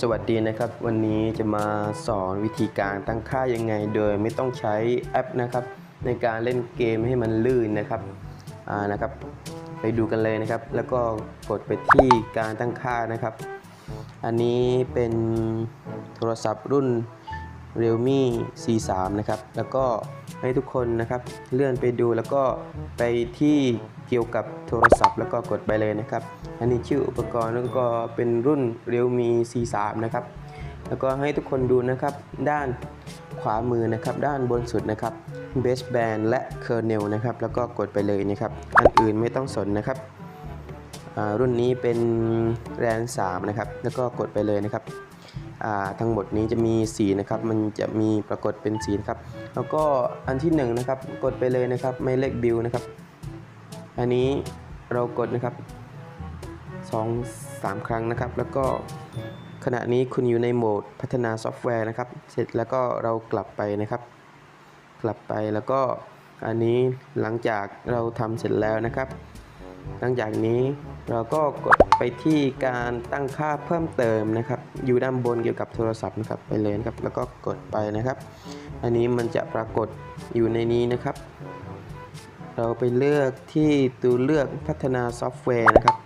สวัสดีนะครับ วันนี้จะมาสอนวิธีการตั้งค่ายังไง โดยไม่ต้องใช้แอปนะครับ ในการเล่นเกมให้มันลื่นนะครับนะครับ ไปดูกันเลยนะครับ แล้วก็กดไปที่การตั้งค่านะครับ อันนี้เป็นโทรศัพท์รุ่น Realme C3 นะครับ แล้วก็ให้ทุกคนนะครับเลื่อนไปดูแล้วก็ไปที่เกี่ยวกับโทรศัพท์ แล้วก็กดไปเลยนะครับ อันนี้ชื่ออุปกรณ์แล้วก็เป็นรุ่น Realme C3 นะครับ แล้วก็ให้ทุกคนดูนะครับ ด้านขวามือนะครับ ด้านบนสุดนะครับ Baseband และ Kernel นะครับ แล้วก็กดไปเลยนะครับ อันอื่นไม่ต้องสนนะครับรุ่นนี้เป็นแรน3นะครับ แล้วก็กดไปเลยนะครับ ทั้งหมดนี้จะมีสีนะครับมันจะมีปรากฏเป็นสีนะครับ แล้วก็อันที่1นนะครับกดไปเลยนะครับไม่เลขบิลนะครับ อันนี้เรากดนะครับ2 3 ครั้งนะครับ แล้วก็ขณะนี้คุณอยู่ในโหมดพัฒนาซอฟต์แวร์นะครับ เสร็จแล้วก็เรากลับไปนะครับ กลับไปแล้วก็อันนี้หลังจากเราทำเสร็จแล้วนะครับ หลังจากนี้ เราก็กดไปที่การตั้งค่าเพิ่มเติมนะครับ อยู่ด้านบนเกี่ยวกับโทรศัพท์นะครับไปเลยนะครับ แล้วก็กดไปนะครับ อันนี้มันจะปรากฏอยู่ในนี้นะครับ เราไปเลือกที่ตัวเลือกพัฒนาซอฟต์แวร์นะครับ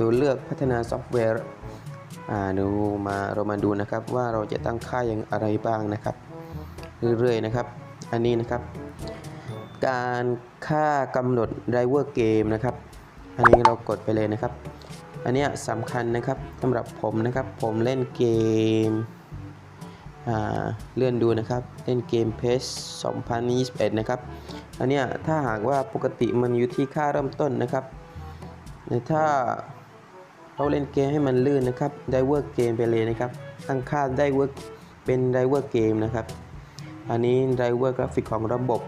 ตัวเลือกพัฒนาซอฟต์แวร์ดูมาเรามาดูนะครับว่าเราจะตั้งค่าอย่างอะไรบ้างนะครับ เรื่อยๆนะครับ อันนี้นะครับ การค่ากำหนดไดเวอร์เกมนะครับ อันนี้เรากดไปเลยนะครับ อันเนี้ยสำคัญนะครับสำหรับผมนะครับ ผมเล่นเกมเลื่อนดูนะครับ เล่นเกมเพส2021 นะครับ อันเนี้ยถ้าหากว่าปกติมันอยู่ที่ค่าเริ่มต้นนะครับแต่ถ้าเราเล่นเกมให้มันลื่นนะครับไดเวอร์เกมไปเลยนะครับ ตั้งค่าไดเวอร์เป็นไดเวอร์เกมนะครับ อันนี้ไดเวอร์กราฟิกของระบบ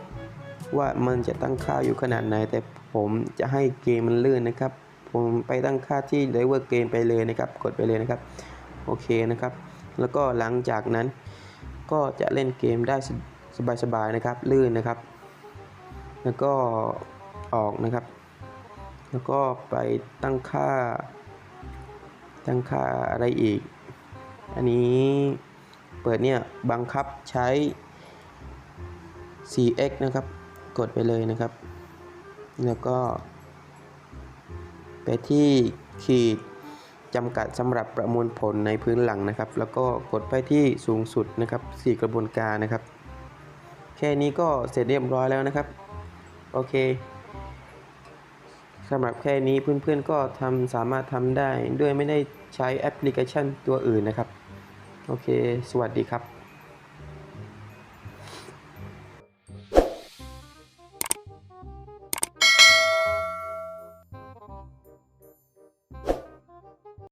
ว่ามันจะตั้งค่าอยู่ขนาดไหน แต่ ผมจะให้เกมมันลื่นนะครับ ผมไปตั้งค่าที่ไดเวอร์เกมไปเลยนะครับ กดไปเลยนะครับ โอเคนะครับ แล้วก็หลังจากนั้น ก็จะเล่นเกมได้สบายๆนะครับ ลื่นนะครับ แล้วก็ออกนะครับ แล้วก็ไปตั้งค่า ตั้งค่าอะไรอีก อันนี้เปิดเนี่ยบังคับใช้ 4x นะครับ กดไปเลยนะครับ แล้วก็ ไปที่ขีดจำกัดสำหรับประมวลผลในพื้นหลังนะครับ แล้วก็กดไปที่สูงสุดนะครับ 4 กระบวนการนะครับ แค่นี้ก็เสร็จเรียบร้อยแล้วนะครับ โอเคสำหรับแค่นี้เพื่อนๆก็ทำสามารถทำได้ด้วยไม่ได้ใช้แอปพลิเคชันตัวอื่นนะครับ โอเค สวัสดีครับ